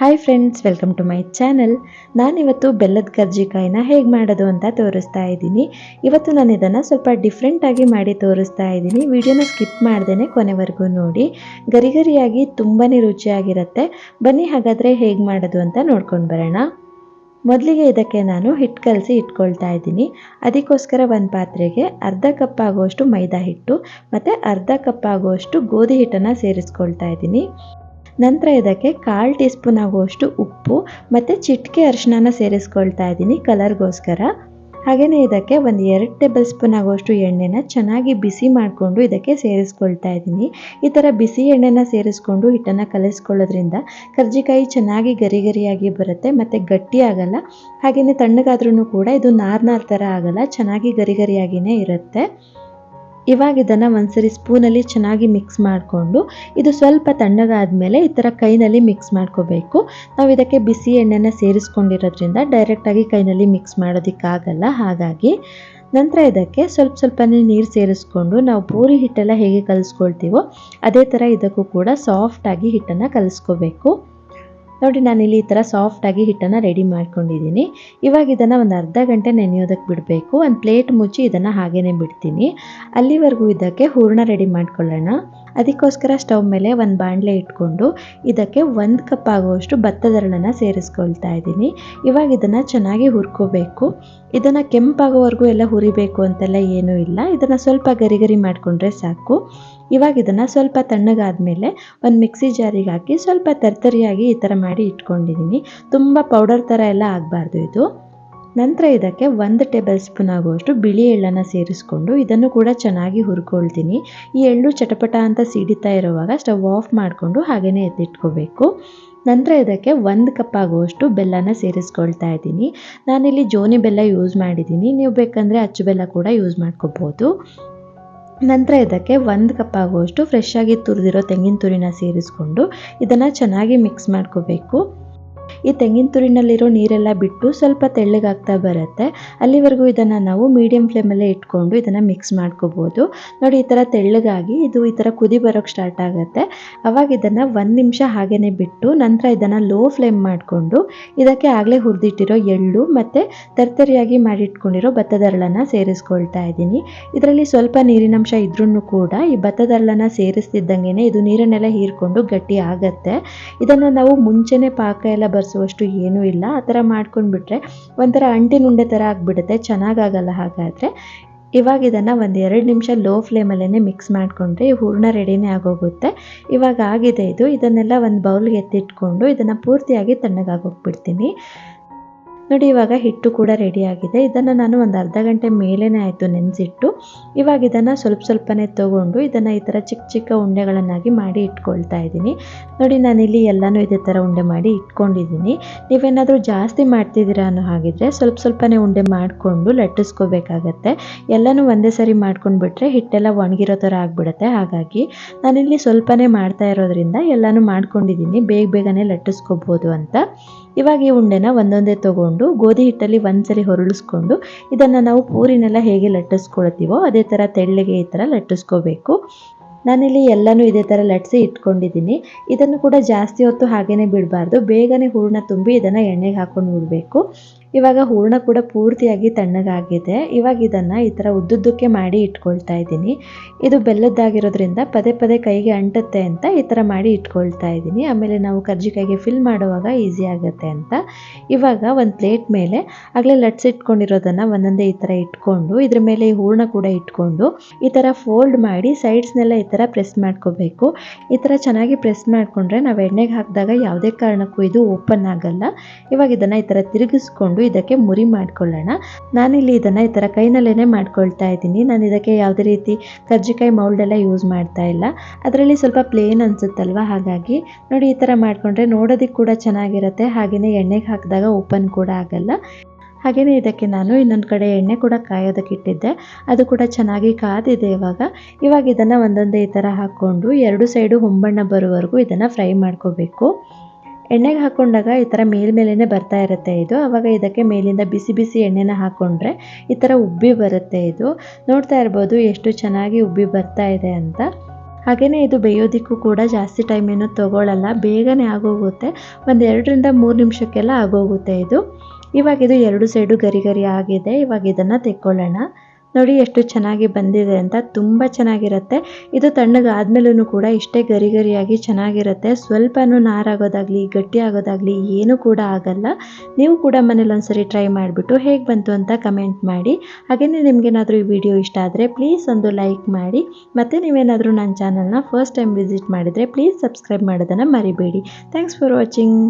Hi friends welcome to my channel ನಾನಿವತ್ತು ಬೆಲ್ಲದ ಕರ್ಜಿಕಾಯಿನ ಹೇಗೆ ಮಾಡೋದು ಅಂತ ತೋರಿಸ್ತಾ ಇದ್ದೀನಿ. ಇವತ್ತು ನಾನು ಇದನ್ನು ಸ್ವಲ್ಪ ಡಿಫ್ರೆಂಟಾಗಿ ಮಾಡಿ ತೋರಿಸ್ತಾ ಇದ್ದೀನಿ. ವಿಡಿಯೋನ ಸ್ಕಿಪ್ ಮಾಡ್ದೇ ಕೊನೆವರೆಗೂ ನೋಡಿ. ಗರಿ ಗರಿಯಾಗಿ ತುಂಬಾ ರುಚಿಯಾಗಿರುತ್ತೆ. ಬನ್ನಿ ಹಾಗಾದರೆ ಹೇಗೆ ಮಾಡೋದು ಅಂತ ನೋಡ್ಕೊಂಡು ಬರೋಣ. ಮೊದಲಿಗೆ ಇದಕ್ಕೆ ನಾನು ಹಿಟ್ಟು ಕಲಸಿ ಇಟ್ಕೊಳ್ತಾ ಇದ್ದೀನಿ. ಅದಕ್ಕೋಸ್ಕರ ಒಂದು ಪಾತ್ರೆಗೆ ಅರ್ಧ ಕಪ್ ಆಗುವಷ್ಟು ಮೈದಾ ಹಿಟ್ಟು, ಮತ್ತು ಅರ್ಧ ಕಪ್ ಆಗುವಷ್ಟು ಗೋಧಿ ಹಿಟ್ಟನ್ನು ಸೇರಿಸ್ಕೊಳ್ತಾ ಇದ್ದೀನಿ. ನಂತರ ಇದಕ್ಕೆ ಕಾಲು ಟೀ ಸ್ಪೂನ್ ಆಗುವಷ್ಟು ಉಪ್ಪು ಮತ್ತು ಚಿಟಿಕೆ ಅರಿಶಿನ ಸೇರಿಸ್ಕೊಳ್ತಾ ಇದ್ದೀನಿ ಕಲರ್ಗೋಸ್ಕರ. ಹಾಗೆಯೇ ಇದಕ್ಕೆ ಒಂದು ಎರಡು ಟೇಬಲ್ ಸ್ಪೂನ್ ಆಗುವಷ್ಟು ಎಣ್ಣೆನ ಚೆನ್ನಾಗಿ ಬಿಸಿ ಮಾಡಿಕೊಂಡು ಇದಕ್ಕೆ ಸೇರಿಸ್ಕೊಳ್ತಾ ಇದ್ದೀನಿ. ಈ ಥರ ಬಿಸಿ ಎಣ್ಣೆನ ಸೇರಿಸ್ಕೊಂಡು ಹಿಟ್ಟನ್ನು ಕಲಿಸ್ಕೊಳ್ಳೋದ್ರಿಂದ ಕರ್ಜಿಕಾಯಿ ಚೆನ್ನಾಗಿ ಗರಿ ಗರಿಯಾಗಿ ಬರುತ್ತೆ ಮತ್ತು ಗಟ್ಟಿ ಆಗಲ್ಲ. ಹಾಗೆಯೇ ತಣ್ಣಗಾದ್ರೂ ಕೂಡ ಇದು ನಾರ್ನಾರ್ ನಾರ್ ಥರ ಆಗಲ್ಲ, ಚೆನ್ನಾಗಿ ಗರಿ ಗರಿಯಾಗಿಯೇ ಇರುತ್ತೆ. ಇವಾಗ ಇದನ್ನು ಒಂದ್ಸರಿ ಸ್ಪೂನಲ್ಲಿ ಚೆನ್ನಾಗಿ ಮಿಕ್ಸ್ ಮಾಡಿಕೊಂಡು, ಇದು ಸ್ವಲ್ಪ ತಣ್ಣಗಾದ್ಮೇಲೆ ಈ ಥರ ಕೈನಲ್ಲಿ ಮಿಕ್ಸ್ ಮಾಡ್ಕೋಬೇಕು. ನಾವು ಇದಕ್ಕೆ ಬಿಸಿ ಎಣ್ಣೆನ ಸೇರಿಸ್ಕೊಂಡಿರೋದ್ರಿಂದ ಡೈರೆಕ್ಟಾಗಿ ಕೈನಲ್ಲಿ ಮಿಕ್ಸ್ ಮಾಡೋದಕ್ಕಾಗಲ್ಲ. ಹಾಗಾಗಿ ನಂತರ ಇದಕ್ಕೆ ಸ್ವಲ್ಪ ಸ್ವಲ್ಪನೇ ನೀರು ಸೇರಿಸ್ಕೊಂಡು ನಾವು ಪೂರಿ ಹಿಟ್ಟೆಲ್ಲ ಹೇಗೆ ಕಲಿಸ್ಕೊಳ್ತೀವೋ ಅದೇ ಥರ ಇದಕ್ಕೂ ಕೂಡ ಸಾಫ್ಟಾಗಿ ಹಿಟ್ಟನ್ನು ಕಲಿಸ್ಕೋಬೇಕು. ನೋಡಿ ನಾನಿಲ್ಲಿ ಈ ಥರ ಸಾಫ್ಟಾಗಿ ಹಿಟ್ಟನ್ನು ರೆಡಿ ಮಾಡ್ಕೊಂಡಿದ್ದೀನಿ. ಇವಾಗ ಇದನ್ನು ಒಂದು ಅರ್ಧ ಗಂಟೆ ನೆನೆಯೋದಕ್ಕೆ ಬಿಡಬೇಕು. ಒಂದು ಪ್ಲೇಟ್ ಮುಚ್ಚಿ ಇದನ್ನು ಹಾಗೇ ಬಿಡ್ತೀನಿ. ಅಲ್ಲಿವರೆಗೂ ಇದಕ್ಕೆ ಹೂರಣ ರೆಡಿ ಮಾಡ್ಕೊಳ್ಳೋಣ. ಅದಕ್ಕೋಸ್ಕರ ಸ್ಟವ್ ಮೇಲೆ ಒಂದು ಬಾಣಲೆ ಇಟ್ಕೊಂಡು ಇದಕ್ಕೆ ಒಂದು ಕಪ್ ಆಗುವಷ್ಟು ಭತ್ತದರಳನ್ನು ಸೇರಿಸ್ಕೊಳ್ತಾ ಇದ್ದೀನಿ. ಇವಾಗ ಇದನ್ನು ಚೆನ್ನಾಗಿ ಹುರ್ಕೋಬೇಕು. ಇದನ್ನು ಕೆಂಪಾಗೋವರೆಗೂ ಎಲ್ಲ ಹುರಿಬೇಕು ಅಂತೆಲ್ಲ ಏನೂ ಇಲ್ಲ. ಇದನ್ನು ಸ್ವಲ್ಪ ಗರಿಗರಿ ಗರಿ ಮಾಡಿಕೊಂಡ್ರೆ ಸಾಕು. ಇವಾಗ ಇದನ್ನು ಸ್ವಲ್ಪ ತಣ್ಣಗಾದ್ಮೇಲೆ ಒಂದು ಮಿಕ್ಸಿ ಜಾರಿಗೆ ಹಾಕಿ ಸ್ವಲ್ಪ ತರ್ತರಿಯಾಗಿ ಈ ಥರ ಮಾಡಿ ಇಟ್ಕೊಂಡಿದ್ದೀನಿ. ತುಂಬ ಪೌಡರ್ ಥರ ಎಲ್ಲ ಆಗಬಾರ್ದು ಇದು. ನಂತರ ಇದಕ್ಕೆ ಒಂದು ಟೇಬಲ್ ಸ್ಪೂನ್ ಆಗುವಷ್ಟು ಬಿಳಿ ಎಳ್ಳನ್ನು ಸೇರಿಸ್ಕೊಂಡು ಇದನ್ನು ಕೂಡ ಚೆನ್ನಾಗಿ ಹುರ್ಕೊಳ್ತೀನಿ. ಈ ಎಳ್ಳು ಚಟಪಟ ಅಂತ ಸಿಡಿತಾ ಇರುವಾಗ ಸ್ಟವ್ ಆಫ್ ಮಾಡಿಕೊಂಡು ಹಾಗೆಯೇ ಎತ್ತಿಟ್ಕೋಬೇಕು. ನಂತರ ಇದಕ್ಕೆ ಒಂದು ಕಪ್ ಆಗುವಷ್ಟು ಬೆಲ್ಲನ ಸೇರಿಸ್ಕೊಳ್ತಾ ಇದ್ದೀನಿ. ನಾನಿಲ್ಲಿ ಜೋನಿ ಬೆಲ್ಲ ಯೂಸ್ ಮಾಡಿದ್ದೀನಿ. ನೀವು ಬೇಕಂದರೆ ಅಚ್ಚು ಬೆಲ್ಲ ಕೂಡ ಯೂಸ್ ಮಾಡ್ಕೋಬೋದು. ನಂತರ ಇದಕ್ಕೆ ಒಂದು ಕಪ್ ಆಗುವಷ್ಟು ಫ್ರೆಶ್ ಆಗಿ ತುರಿದಿರೋ ತೆಂಗಿನ ತುರಿನ ಸೇರಿಸ್ಕೊಂಡು ಇದನ್ನು ಚೆನ್ನಾಗಿ ಮಿಕ್ಸ್ ಮಾಡ್ಕೋಬೇಕು. ಈ ತೆಂಗಿನ ತುರಿನಲ್ಲಿರೋ ನೀರೆಲ್ಲ ಬಿಟ್ಟು ಸ್ವಲ್ಪ ತೆಳ್ಳಗಾಗ್ತಾ ಬರುತ್ತೆ. ಅಲ್ಲಿವರೆಗೂ ಇದನ್ನು ನಾವು ಮೀಡಿಯಂ ಫ್ಲೇಮಲ್ಲೇ ಇಟ್ಕೊಂಡು ಇದನ್ನು ಮಿಕ್ಸ್ ಮಾಡ್ಕೋಬೋದು. ನೋಡಿ, ಈ ಥರ ತೆಳ್ಳಗಾಗಿ ಇದು ಈ ಥರ ಕುದಿ ಬರೋಕ್ಕೆ ಸ್ಟಾರ್ಟ್ ಆಗುತ್ತೆ. ಅವಾಗ ಇದನ್ನು ಒಂದು ನಿಮಿಷ ಹಾಗೇ ಬಿಟ್ಟು ನಂತರ ಇದನ್ನು ಲೋ ಫ್ಲೇಮ್ ಮಾಡಿಕೊಂಡು ಇದಕ್ಕೆ ಆಗಲೇ ಹುರಿದಿಟ್ಟಿರೋ ಎಳ್ಳು ಮತ್ತು ತರ್ತರಿಯಾಗಿ ಮಾಡಿಟ್ಕೊಂಡಿರೋ ಭತ್ತದರಳನ್ನು ಸೇರಿಸ್ಕೊಳ್ತಾ ಇದ್ದೀನಿ. ಇದರಲ್ಲಿ ಸ್ವಲ್ಪ ನೀರಿನಂಶ ಇದ್ರೂ ಕೂಡ ಈ ಭತ್ತದರಳನ್ನು ಸೇರಿಸ್ತಿದ್ದಂಗೆ ಇದು ನೀರನ್ನೆಲ್ಲ ಹೀರ್ಕೊಂಡು ಗಟ್ಟಿ ಆಗತ್ತೆ. ಇದನ್ನು ನಾವು ಮುಂಚೆನೇ ಪಾಕ ಎಲ್ಲ ಬರ್ಸುವಷ್ಟು ಏನೂ ಇಲ್ಲ. ಆ ಥರ ಮಾಡ್ಕೊಂಡ್ಬಿಟ್ರೆ ಒಂಥರ ಅಂಟಿನ ಉಂಡೆ ಥರ ಆಗಿಬಿಡುತ್ತೆ. ಚೆನ್ನಾಗಾಗಲ್ಲ ಹಾಗಾದರೆ. ಇವಾಗ ಇದನ್ನು ಒಂದು ಎರಡು ನಿಮಿಷ ಲೋ ಫ್ಲೇಮಲ್ಲೇ ಮಿಕ್ಸ್ ಮಾಡಿಕೊಂಡ್ರೆ ಈ ಹೂರ್ಣ ರೆಡಿನೇ ಆಗೋಗುತ್ತೆ. ಇವಾಗ ಆಗಿದೆ ಇದು. ಇದನ್ನೆಲ್ಲ ಒಂದು ಬೌಲ್ಗೆ ಎತ್ತಿಟ್ಕೊಂಡು ಇದನ್ನು ಪೂರ್ತಿಯಾಗಿ ತಣ್ಣಗಾಗೋಗ್ಬಿಡ್ತೀನಿ. ನೋಡಿ, ಇವಾಗ ಹಿಟ್ಟು ಕೂಡ ರೆಡಿಯಾಗಿದೆ ಇದನ್ನು ನಾನು ಒಂದು ಅರ್ಧ ಗಂಟೆ ಮೇಲೇ ಆಯಿತು ನೆನೆಸಿಟ್ಟು, ಇವಾಗ ಇದನ್ನು ಸ್ವಲ್ಪ ಸ್ವಲ್ಪನೇ ತೊಗೊಂಡು ಇದನ್ನು ಈ ಥರ ಚಿಕ್ಕ ಚಿಕ್ಕ ಉಂಡೆಗಳನ್ನಾಗಿ ಮಾಡಿ ಇಟ್ಕೊಳ್ತಾ ಇದ್ದೀನಿ. ನೋಡಿ, ನಾನಿಲ್ಲಿ ಎಲ್ಲನೂ ಇದೇ ಥರ ಉಂಡೆ ಮಾಡಿ ಇಟ್ಕೊಂಡಿದ್ದೀನಿ. ನೀವೇನಾದರೂ ಜಾಸ್ತಿ ಮಾಡ್ತಿದ್ದೀರಾ ಅನ್ನೋ ಹಾಗಿದ್ರೆ ಸ್ವಲ್ಪ ಸ್ವಲ್ಪನೇ ಉಂಡೆ ಮಾಡಿಕೊಂಡು ಲಟ್ಟಿಸ್ಕೋಬೇಕಾಗತ್ತೆ. ಎಲ್ಲನೂ ಒಂದೇ ಸರಿ ಮಾಡ್ಕೊಂಡ್ಬಿಟ್ರೆ ಹಿಟ್ಟೆಲ್ಲ ಒಣಗಿರೋ ಥರ ಆಗಿಬಿಡುತ್ತೆ. ಹಾಗಾಗಿ ನಾನಿಲ್ಲಿ ಸ್ವಲ್ಪನೇ ಮಾಡ್ತಾ ಇರೋದ್ರಿಂದ ಎಲ್ಲನೂ ಮಾಡ್ಕೊಂಡಿದ್ದೀನಿ. ಬೇಗ ಬೇಗನೆ ಲಟ್ಟಿಸ್ಕೋಬೋದು ಅಂತ. ಇವಾಗ ಈ ಉಂಡೆನ ಒಂದೊಂದೇ ತೊಗೊಂಡು ಗೋಧಿ ಹಿಟ್ಟಲ್ಲಿ ಒಂದ್ಸರಿ ಹೊರಳಿಸ್ಕೊಂಡು ಇದನ್ನು ನಾವು ಪೂರಿನೆಲ್ಲ ಹೇಗೆ ಲಟ್ಟಿಸ್ಕೊಳ್ತೀವೋ ಅದೇ ಥರ ತೆಳ್ಳಗೆ ಈ ಥರ ಲಟ್ಟಿಸ್ಕೋಬೇಕು. ನಾನಿಲ್ಲಿ ಎಲ್ಲನೂ ಇದೇ ಥರ ಲಟ್ಸಿ ಇಟ್ಕೊಂಡಿದ್ದೀನಿ. ಇದನ್ನು ಕೂಡ ಜಾಸ್ತಿ ಹೊತ್ತು ಹಾಗೇ ಬಿಡಬಾರ್ದು. ಬೇಗನೆ ಹೂರ್ಣ ತುಂಬಿ ಇದನ್ನು ಎಣ್ಣೆಗೆ ಹಾಕೊಂಡು ಬಿಡಬೇಕು ಇವಾಗ ಹೂರಣ ಕೂಡ ಪೂರ್ತಿಯಾಗಿ ತಣ್ಣಗಾಗಿದೆ. ಇವಾಗ ಇದನ್ನು ಈ ಥರ ಉದ್ದುದ್ದಕ್ಕೆ ಮಾಡಿ ಇಟ್ಕೊಳ್ತಾ ಇದ್ದೀನಿ. ಇದು ಬೆಲ್ಲದ್ದಾಗಿರೋದ್ರಿಂದ ಪದೇ ಪದೇ ಕೈಗೆ ಅಂಟುತ್ತೆ ಅಂತ ಈ ಥರ ಮಾಡಿ ಇಟ್ಕೊಳ್ತಾ ಇದ್ದೀನಿ. ಆಮೇಲೆ ನಾವು ಕರ್ಜಿಕಾಯಿಗೆ ಫಿಲ್ ಮಾಡುವಾಗ ಈಸಿ ಆಗುತ್ತೆ ಅಂತ. ಇವಾಗ ಒಂದು ಪ್ಲೇಟ್ ಮೇಲೆ ಆಗಲೇ ಲಟ್ಸಿಟ್ಕೊಂಡಿರೋದನ್ನು ಒಂದೊಂದೇ ಈ ಥರ ಇಟ್ಕೊಂಡು, ಇದ್ರ ಮೇಲೆ ಈ ಹೂರಣ ಕೂಡ ಇಟ್ಕೊಂಡು ಈ ಥರ ಫೋಲ್ಡ್ ಮಾಡಿ ಸೈಡ್ಸ್ನೆಲ್ಲ ಈ ಥರ ಪ್ರೆಸ್ ಮಾಡ್ಕೋಬೇಕು. ಈ ಥರ ಚೆನ್ನಾಗಿ ಪ್ರೆಸ್ ಮಾಡಿಕೊಂಡ್ರೆ ನಾವು ಎಣ್ಣೆಗೆ ಹಾಕಿದಾಗ ಯಾವುದೇ ಕಾರಣಕ್ಕೂ ಇದು ಓಪನ್ ಆಗಲ್ಲ. ಇವಾಗ ಇದನ್ನು ಈ ಥರ ತಿರುಗಿಸ್ಕೊಂಡು ಇದಕ್ಕೆ ಮುರಿ ಮಾಡ್ಕೊಳ್ಳೋಣ. ನಾನಿಲ್ಲಿ ಇದನ್ನು ಈ ಥರ ಕೈನಲ್ಲೇ ಮಾಡ್ಕೊಳ್ತಾ ಇದ್ದೀನಿ. ನಾನು ಇದಕ್ಕೆ ಯಾವುದೇ ರೀತಿ ಕರ್ಜಿಕಾಯಿ ಮೌಲ್ಡ್ ಎಲ್ಲ ಯೂಸ್ ಮಾಡ್ತಾ ಇಲ್ಲ. ಅದರಲ್ಲಿ ಸ್ವಲ್ಪ ಪ್ಲೇನ್ ಅನಿಸುತ್ತಲ್ವ? ಹಾಗಾಗಿ ನೋಡಿ ಈ ಥರ ಮಾಡಿಕೊಂಡ್ರೆ ನೋಡೋದಕ್ಕೆ ಕೂಡ ಚೆನ್ನಾಗಿರುತ್ತೆ. ಹಾಗೆಯೇ ಎಣ್ಣೆಗೆ ಹಾಕಿದಾಗ ಓಪನ್ ಕೂಡ ಆಗಲ್ಲ. ಹಾಗೆಯೇ ಇದಕ್ಕೆ ನಾನು ಇನ್ನೊಂದು ಕಡೆ ಎಣ್ಣೆ ಕೂಡ ಕಾಯೋದಕ್ಕೆ ಇಟ್ಟಿದ್ದೆ. ಅದು ಕೂಡ ಚೆನ್ನಾಗಿ ಕಾದಿದೆ ಇವಾಗ. ಇವಾಗ ಇದನ್ನು ಒಂದೊಂದೇ ಈ ಥರ ಹಾಕ್ಕೊಂಡು ಎರಡು ಸೈಡು ಹೊಂಬಣ್ಣ ಬರೋವರೆಗೂ ಇದನ್ನು ಫ್ರೈ ಮಾಡ್ಕೋಬೇಕು. ಎಣ್ಣೆಗೆ ಹಾಕೊಂಡಾಗ ಈ ಥರ ಮೇಲ್ಮೇಲೇ ಬರ್ತಾ ಇರುತ್ತೆ ಇದು. ಆವಾಗ ಇದಕ್ಕೆ ಮೇಲಿಂದ ಬಿಸಿ ಬಿಸಿ ಎಣ್ಣೆನ ಹಾಕ್ಕೊಂಡ್ರೆ ಈ ಥರ ಉಬ್ಬಿ ಬರುತ್ತೆ ಇದು. ನೋಡ್ತಾ ಇರ್ಬೋದು ಎಷ್ಟು ಚೆನ್ನಾಗಿ ಉಬ್ಬಿ ಬರ್ತಾ ಇದೆ ಅಂತ. ಹಾಗೆಯೇ ಇದು ಬೇಯೋದಿಕ್ಕೂ ಕೂಡ ಜಾಸ್ತಿ ಟೈಮ್ ಏನು ತೊಗೊಳ್ಳಲ್ಲ ಬೇಗನೆ ಆಗೋಗುತ್ತೆ. ಒಂದು ಎರಡರಿಂದ ಮೂರು ನಿಮಿಷಕ್ಕೆಲ್ಲ ಆಗೋಗುತ್ತೆ ಇದು. ಇವಾಗ ಇದು ಎರಡು ಸೈಡು ಗರಿ ಗರಿ ಆಗಿದೆ. ಇವಾಗ ಇದನ್ನು ತೆಕ್ಕೊಳ್ಳೋಣ. ನೋಡಿ ಎಷ್ಟು ಚೆನ್ನಾಗಿ ಬಂದಿದೆ ಅಂತ, ತುಂಬ ಚೆನ್ನಾಗಿರುತ್ತೆ. ಇದು ತಣ್ಣಗಾದ್ಮೇಲೂ ಕೂಡ ಇಷ್ಟೇ ಗರಿ ಗರಿಯಾಗಿ ಚೆನ್ನಾಗಿರುತ್ತೆ. ಸ್ವಲ್ಪನೂ ನಾರಾಗೋದಾಗಲಿ ಗಟ್ಟಿ ಆಗೋದಾಗಲಿ ಏನೂ ಕೂಡ ಆಗಲ್ಲ. ನೀವು ಕೂಡ ಮನೇಲಿ ಒಂದ್ಸರಿ ಟ್ರೈ ಮಾಡಿಬಿಟ್ಟು ಹೇಗೆ ಬಂತು ಅಂತ ಕಮೆಂಟ್ ಮಾಡಿ. ಹಾಗೆಯೇ ನಿಮಗೇನಾದರೂ ಈ ವಿಡಿಯೋ ಇಷ್ಟ ಆದರೆ ಪ್ಲೀಸ್ ಒಂದು ಲೈಕ್ ಮಾಡಿ. ಮತ್ತು ನೀವೇನಾದರೂ ನನ್ನ ಚಾನಲ್ನ ಫಸ್ಟ್ ಟೈಮ್ ವಿಸಿಟ್ ಮಾಡಿದರೆ ಪ್ಲೀಸ್ ಸಬ್ಸ್ಕ್ರೈಬ್ ಮಾಡೋದನ್ನು ಮರಿಬೇಡಿ. Thanks for watching.